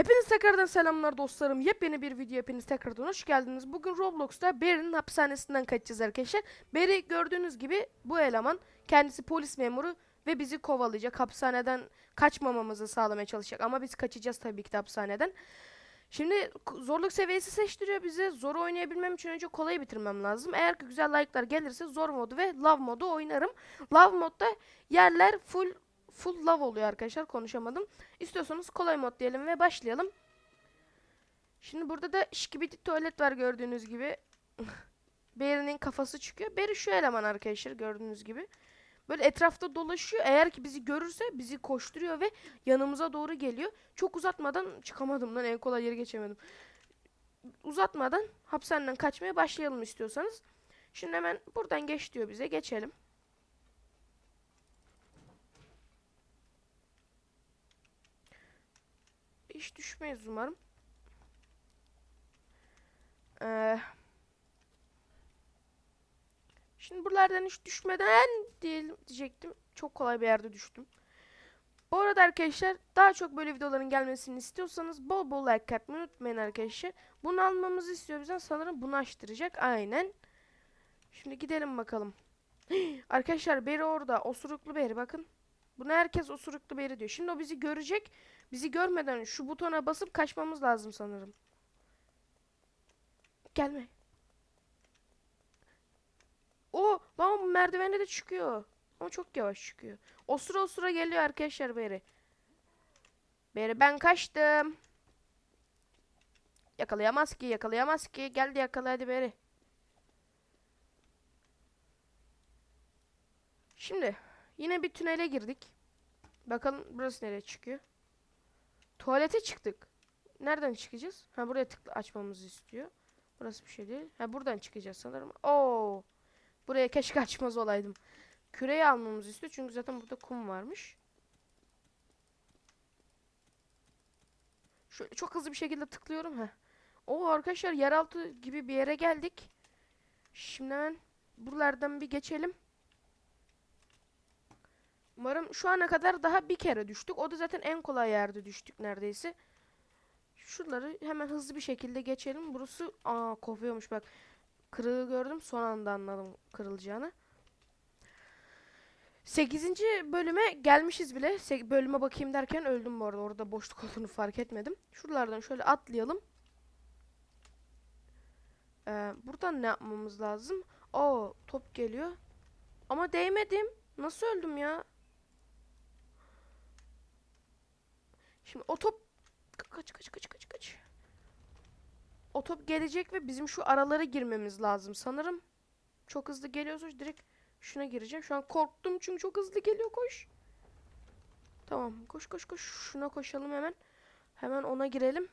Hepiniz tekrardan selamlar dostlarım. Yepyeni bir video hepiniz tekrardan hoş geldiniz. Bugün Roblox'ta Barry'nin hapishanesinden kaçacağız arkadaşlar. Barry gördüğünüz gibi bu eleman kendisi polis memuru ve bizi kovalayacak. Hapishaneden kaçmamamızı sağlamaya çalışacak. Ama biz kaçacağız tabii ki de hapishaneden. Şimdi zorluk seviyesi seçtiriyor bize. Zor oynayabilmem için önce kolayı bitirmem lazım. Eğer ki güzel like'lar gelirse zor modu ve love modu oynarım. Love modda yerler full full love oluyor arkadaşlar. Konuşamadım. İstiyorsanız kolay mod diyelim ve başlayalım. Şimdi burada da şikibidi tuvalet var gördüğünüz gibi. Barry'nin kafası çıkıyor. Barry şu eleman arkadaşlar gördüğünüz gibi. Böyle etrafta dolaşıyor. Eğer ki bizi görürse bizi koşturuyor ve yanımıza doğru geliyor. Çok uzatmadan çıkamadım lan en kolay yere geçemedim. Uzatmadan hapishaneden kaçmaya başlayalım istiyorsanız. Şimdi hemen buradan geç diyor bize. Geçelim. Hiç düşmeyiz umarım. Ee, şimdi buralardan hiç düşmeden diyelim diyecektim. Çok kolay bir yerde düştüm. Bu arada arkadaşlar daha çok böyle videoların gelmesini istiyorsanız bol bol like atmayı unutmayın arkadaşlar. Bunu almamızı istiyor bizden sanırım bunu açtıracak. Aynen. Şimdi gidelim bakalım. arkadaşlar beri orada. Osuruklu beri bakın. Buna herkes osuruklu beri diyor. Şimdi o bizi görecek. Bizi görmeden şu butona basıp kaçmamız lazım sanırım. Gelme. O lan bu merdivende de çıkıyor. Ama çok yavaş çıkıyor. O sıra geliyor arkadaşlar beri. Beri ben kaçtım. Yakalayamaz ki yakalayamaz ki. Geldi yakala hadi beri. Şimdi yine bir tünele girdik. Bakalım burası nereye çıkıyor. Tuvalete çıktık. Nereden çıkacağız? Ha buraya tıkla açmamızı istiyor. Burası bir şey değil. Ha buradan çıkacağız sanırım. Oo. Buraya keşke açmaz olaydım. Küreyi almamızı istiyor çünkü zaten burada kum varmış. Şöyle çok hızlı bir şekilde tıklıyorum ha. Oo arkadaşlar yeraltı gibi bir yere geldik. Şimdi hemen buralardan bir geçelim. Umarım şu ana kadar daha bir kere düştük. O da zaten en kolay yerde düştük neredeyse. Şuraları hemen hızlı bir şekilde geçelim. Burası aa kopuyormuş bak. Kırığı gördüm son anda anladım kırılacağını. 8. bölüme gelmişiz bile. Se- bölüme bakayım derken öldüm bu arada. Orada boşluk olduğunu fark etmedim. Şuralardan şöyle atlayalım. Ee, buradan ne yapmamız lazım? Oo top geliyor. Ama değmedim. Nasıl öldüm ya? Şimdi o top kaç kaç kaç kaç kaç. O top gelecek ve bizim şu aralara girmemiz lazım sanırım. Çok hızlı geliyorsa direkt şuna gireceğim. Şu an korktum çünkü çok hızlı geliyor koş. Tamam koş koş koş. Şuna koşalım hemen. Hemen ona girelim.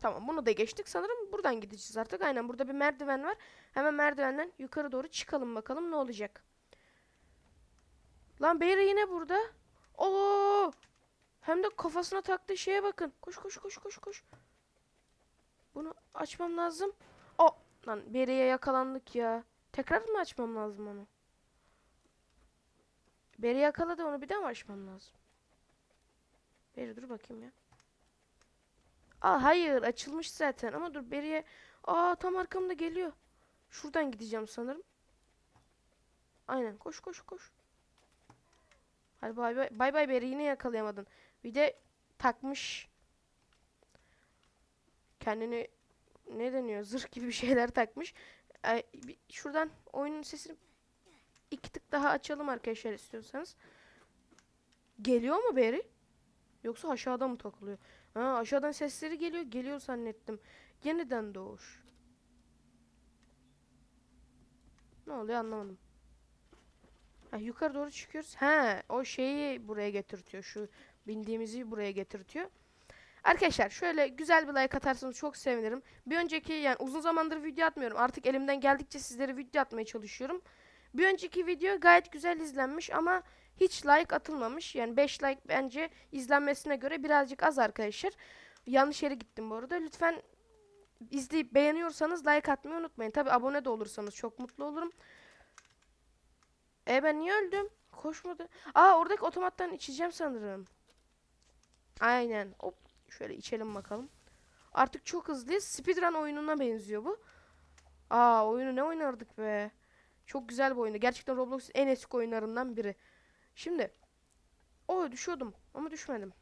Tamam bunu da geçtik. Sanırım buradan gideceğiz artık. Aynen burada bir merdiven var. Hemen merdivenden yukarı doğru çıkalım bakalım ne olacak. Lan Barry yine burada. Oo! Hem de kafasına taktığı şeye bakın. Koş koş koş koş koş. Bunu açmam lazım. O lan Barry'e yakalandık ya. Tekrar mı açmam lazım onu? Barry yakaladı onu bir daha mı açmam lazım? Barry dur bakayım ya. Aa hayır açılmış zaten ama dur Barry'e Aa tam arkamda geliyor. Şuradan gideceğim sanırım. Aynen koş koş koş. Hadi bay bay bay bay Barry yine yakalayamadın. Bir de takmış kendini ne deniyor zırh gibi bir şeyler takmış. Ay, bir- şuradan oyunun sesini iki tık daha açalım arkadaşlar istiyorsanız. Geliyor mu Barry? Yoksa aşağıda mı takılıyor? Ha aşağıdan sesleri geliyor. Geliyor zannettim. Yeniden doğuş. Ne oluyor anlamadım. Ha, yukarı doğru çıkıyoruz. Ha, o şeyi buraya getirtiyor. Şu bindiğimizi buraya getirtiyor. Arkadaşlar şöyle güzel bir like atarsanız çok sevinirim. Bir önceki yani uzun zamandır video atmıyorum. Artık elimden geldikçe sizlere video atmaya çalışıyorum. Bir önceki video gayet güzel izlenmiş ama hiç like atılmamış. Yani 5 like bence izlenmesine göre birazcık az arkadaşlar. Yanlış yere gittim bu arada. Lütfen izleyip beğeniyorsanız like atmayı unutmayın. Tabi abone de olursanız çok mutlu olurum. E ben niye öldüm? Koşmadı. Aa oradaki otomattan içeceğim sanırım. Aynen. Hop. Şöyle içelim bakalım. Artık çok hızlıyız. Speedrun oyununa benziyor bu. Aa oyunu ne oynardık be. Çok güzel bir oyundu. Gerçekten Roblox'un en eski oyunlarından biri. Şimdi. O düşüyordum ama düşmedim.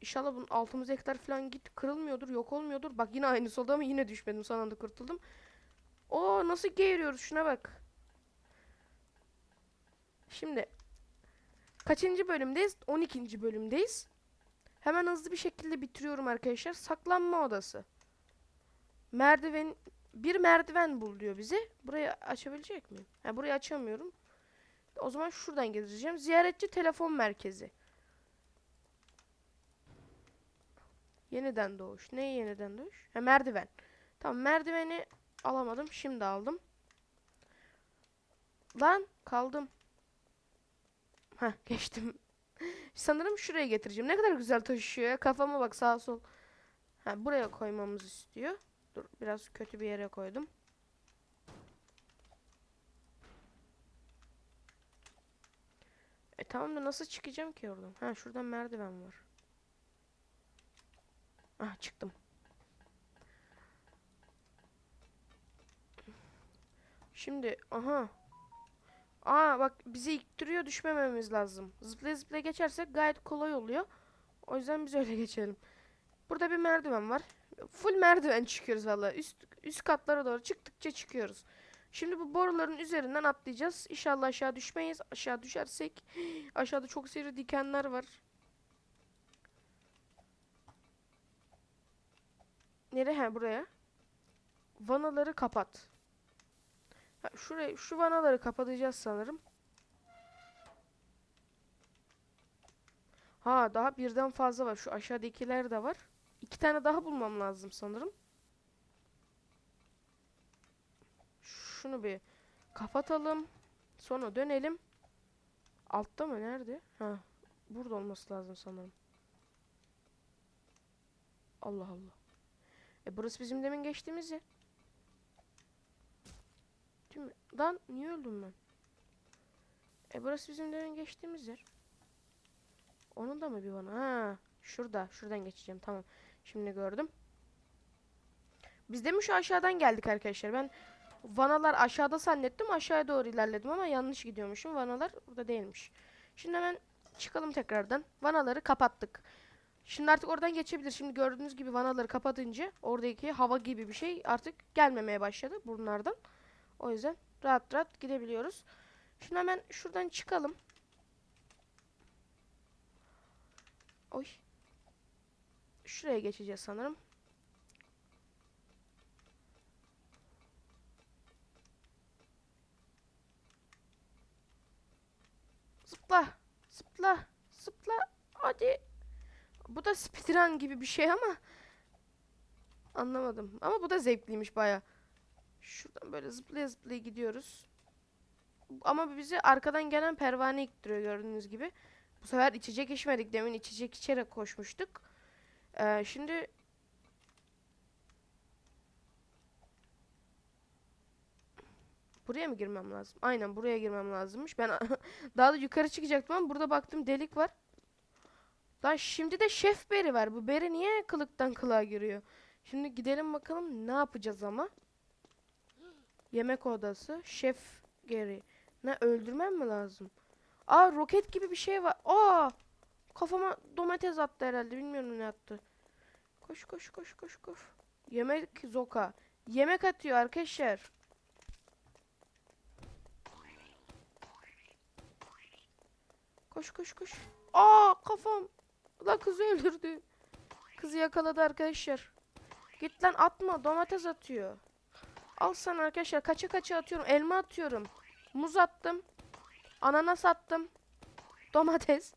İnşallah bunun altımız ekler falan git kırılmıyordur, yok olmuyordur. Bak yine aynı solda ama yine düşmedim. Son anda kurtuldum. Oo nasıl geğiriyoruz şuna bak. Şimdi kaçıncı bölümdeyiz? 12. bölümdeyiz. Hemen hızlı bir şekilde bitiriyorum arkadaşlar. Saklanma odası. Merdiven bir merdiven bul diyor bize. Burayı açabilecek miyim? Ha burayı açamıyorum. O zaman şuradan gezeceğim. Ziyaretçi telefon merkezi. Yeniden doğuş. Ne yeniden doğuş? Ha merdiven. Tamam merdiveni alamadım. Şimdi aldım. Lan kaldım. Ha geçtim. Sanırım şuraya getireceğim. Ne kadar güzel taşıyor ya. Kafama bak sağ sol. Ha buraya koymamızı istiyor. Dur biraz kötü bir yere koydum. E tamam da nasıl çıkacağım ki oradan? Ha şuradan merdiven var. Ah çıktım. Şimdi aha. Aa bak bizi ittiriyor düşmememiz lazım. Zıplaya zıplaya geçersek gayet kolay oluyor. O yüzden biz öyle geçelim. Burada bir merdiven var. Full merdiven çıkıyoruz valla. Üst, üst katlara doğru çıktıkça çıkıyoruz. Şimdi bu boruların üzerinden atlayacağız. İnşallah aşağı düşmeyiz. Aşağı düşersek aşağıda çok sivri dikenler var. Nereye? Buraya. Vanaları kapat. Ha, şuraya, şu vanaları kapatacağız sanırım. Ha daha birden fazla var. Şu aşağıdakiler de var. İki tane daha bulmam lazım sanırım. Şunu bir kapatalım. Sonra dönelim. Altta mı? Nerede? Ha. Burada olması lazım sanırım. Allah Allah. E burası bizim demin geçtiğimiz yer. Mi? Lan niye öldüm ben? E burası bizim demin geçtiğimiz yer. Onun da mı bir bana? Ha, şurada. Şuradan geçeceğim. Tamam. Şimdi gördüm. Biz de mi şu aşağıdan geldik arkadaşlar? Ben vanalar aşağıda zannettim. Aşağıya doğru ilerledim ama yanlış gidiyormuşum. Vanalar burada değilmiş. Şimdi hemen çıkalım tekrardan. Vanaları kapattık. Şimdi artık oradan geçebilir. Şimdi gördüğünüz gibi vanaları kapatınca oradaki hava gibi bir şey artık gelmemeye başladı bunlardan. O yüzden rahat rahat gidebiliyoruz. Şimdi hemen şuradan çıkalım. Oy. Şuraya geçeceğiz sanırım. Zıpla. Zıpla. Zıpla. Hadi. Bu da speedrun gibi bir şey ama anlamadım. Ama bu da zevkliymiş baya. Şuradan böyle zıplaya zıplaya gidiyoruz. Ama bizi arkadan gelen pervane ittiriyor gördüğünüz gibi. Bu sefer içecek içmedik. Demin içecek içerek koşmuştuk. Ee, şimdi Buraya mı girmem lazım? Aynen buraya girmem lazımmış. Ben daha da yukarı çıkacaktım ama burada baktım delik var. Lan şimdi de şef beri var. Bu beri niye kılıktan kılığa giriyor? Şimdi gidelim bakalım ne yapacağız ama. Yemek odası. Şef geri. Ne öldürmem mi lazım? Aa roket gibi bir şey var. Aa! Kafama domates attı herhalde. Bilmiyorum ne attı. Koş koş koş koş koş. Yemek zoka. Yemek atıyor arkadaşlar. Koş koş koş. Aa kafam. La kızı öldürdü. Kızı yakaladı arkadaşlar. Git lan atma domates atıyor. Al sana arkadaşlar kaça kaça atıyorum. Elma atıyorum. Muz attım. Ananas attım. Domates.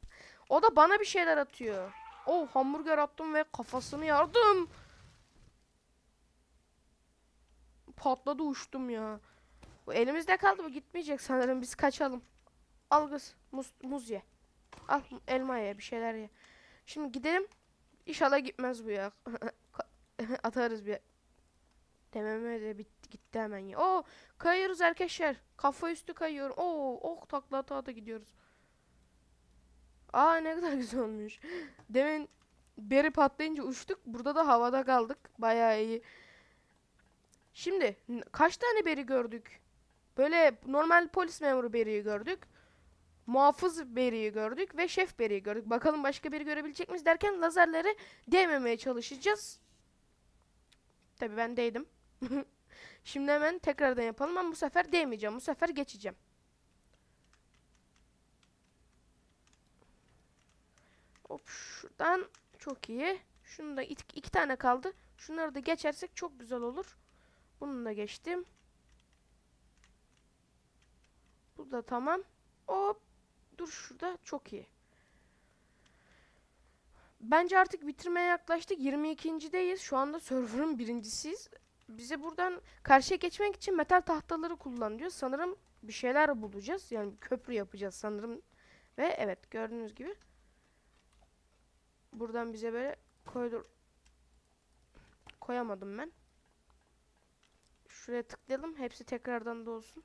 O da bana bir şeyler atıyor. Oh hamburger attım ve kafasını yardım. Patladı uçtum ya. Bu elimizde kaldı bu gitmeyecek sanırım biz kaçalım. Al kız muz, muz ye. Al elma ye bir şeyler ye. Şimdi gidelim. İnşallah gitmez bu ya. Atarız bir. TMM de bitti gitti hemen ya. Oo kayıyoruz arkadaşlar. Kafa üstü kayıyorum. Oo oh takla ata ata gidiyoruz. Aa ne kadar güzel olmuş. Demin beri patlayınca uçtuk. Burada da havada kaldık. Bayağı iyi. Şimdi kaç tane beri gördük? Böyle normal polis memuru beriyi gördük. Muhafız beriyi gördük ve şef beriyi gördük. Bakalım başka biri görebilecek miyiz derken lazerleri değmemeye çalışacağız. Tabii ben değdim. Şimdi hemen tekrardan yapalım ama bu sefer değmeyeceğim. Bu sefer geçeceğim. Hop şuradan çok iyi. Şunu da iki, iki tane kaldı. Şunları da geçersek çok güzel olur. Bunu da geçtim. Bu da tamam. Hop. Dur şurada. Çok iyi. Bence artık bitirmeye yaklaştık. 22.deyiz. Şu anda server'ın birincisiyiz. Bize buradan karşıya geçmek için metal tahtaları kullan diyor. Sanırım bir şeyler bulacağız. Yani köprü yapacağız sanırım. Ve evet gördüğünüz gibi. Buradan bize böyle koydur koyamadım ben. Şuraya tıklayalım. Hepsi tekrardan da olsun.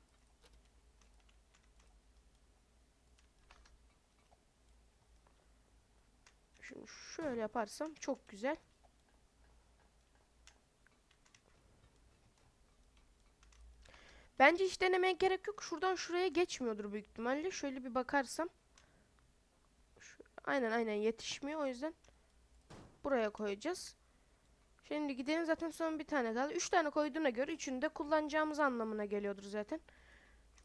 Şimdi şöyle yaparsam çok güzel. Bence hiç denemeye gerek yok. Şuradan şuraya geçmiyordur büyük ihtimalle. Şöyle bir bakarsam. Şu- aynen aynen yetişmiyor. O yüzden buraya koyacağız. Şimdi gidelim zaten son bir tane kaldı. Üç tane koyduğuna göre üçünü de kullanacağımız anlamına geliyordur zaten.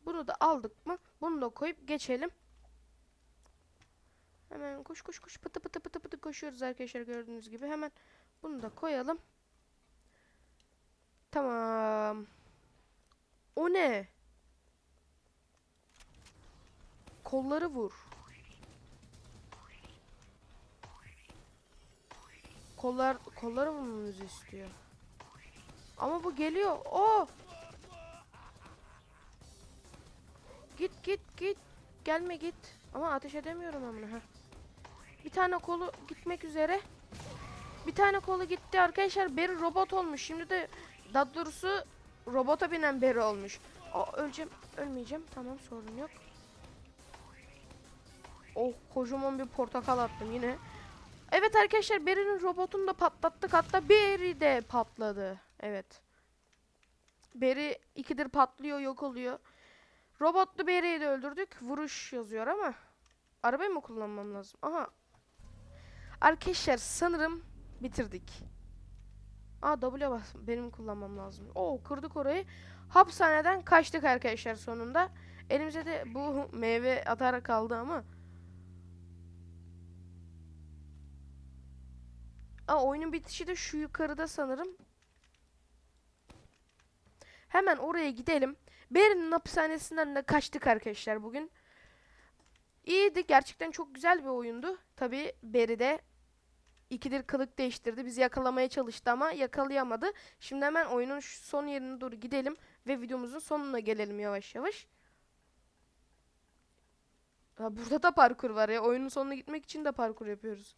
Bunu da aldık mı? Bunu da koyup geçelim. Hemen koş koş koş pıtı pıtı pıtı pıtı koşuyoruz arkadaşlar gördüğünüz gibi. Hemen bunu da koyalım. Tamam. O ne? Kolları vur. Kollar kolları vurmamızı istiyor. Ama bu geliyor. O. Git git git. Gelme git. Ama ateş edemiyorum amına. Heh. Bir tane kolu gitmek üzere. Bir tane kolu gitti arkadaşlar. Beri robot olmuş. Şimdi de daha doğrusu robota binen beri olmuş. Aa, öleceğim. Ölmeyeceğim. Tamam sorun yok. Oh kocaman bir portakal attım yine. Evet arkadaşlar Beri'nin robotunu da patlattık. Hatta Beri de patladı. Evet. Beri ikidir patlıyor yok oluyor. Robotlu Beri'yi de öldürdük. Vuruş yazıyor ama. Arabayı mı kullanmam lazım? Aha. Arkadaşlar sanırım bitirdik. Aa W bas. Benim kullanmam lazım. Oo kırdık orayı. Hapishaneden kaçtık arkadaşlar sonunda. Elimize de bu meyve atarak kaldı ama. Aa oyunun bitişi de şu yukarıda sanırım. Hemen oraya gidelim. Beri'nin hapishanesinden de kaçtık arkadaşlar bugün. İyiydi. Gerçekten çok güzel bir oyundu. Tabii Beri de ikidir kılık değiştirdi. Bizi yakalamaya çalıştı ama yakalayamadı. Şimdi hemen oyunun şu son yerine doğru gidelim ve videomuzun sonuna gelelim yavaş yavaş. Ha, burada da parkur var ya. Oyunun sonuna gitmek için de parkur yapıyoruz.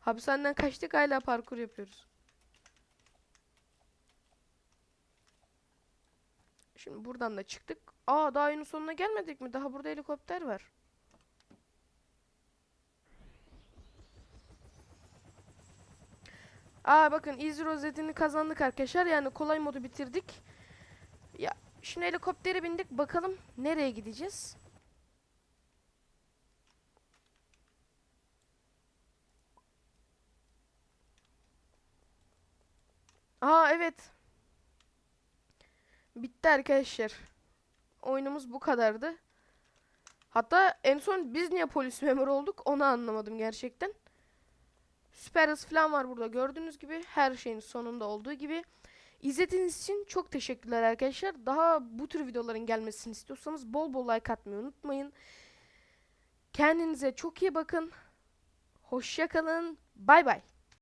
Hapishaneden kaçtık hala parkur yapıyoruz. Şimdi buradan da çıktık. Aa daha oyunun sonuna gelmedik mi? Daha burada helikopter var. Aa bakın Easy rozetini kazandık arkadaşlar. Yani kolay modu bitirdik. Ya şimdi helikoptere bindik. Bakalım nereye gideceğiz? Aa evet. Bitti arkadaşlar. Oyunumuz bu kadardı. Hatta en son biz niye polis memuru olduk onu anlamadım gerçekten. Süper falan var burada gördüğünüz gibi. Her şeyin sonunda olduğu gibi. İzlediğiniz için çok teşekkürler arkadaşlar. Daha bu tür videoların gelmesini istiyorsanız bol bol like atmayı unutmayın. Kendinize çok iyi bakın. Hoşça kalın. Bay bay.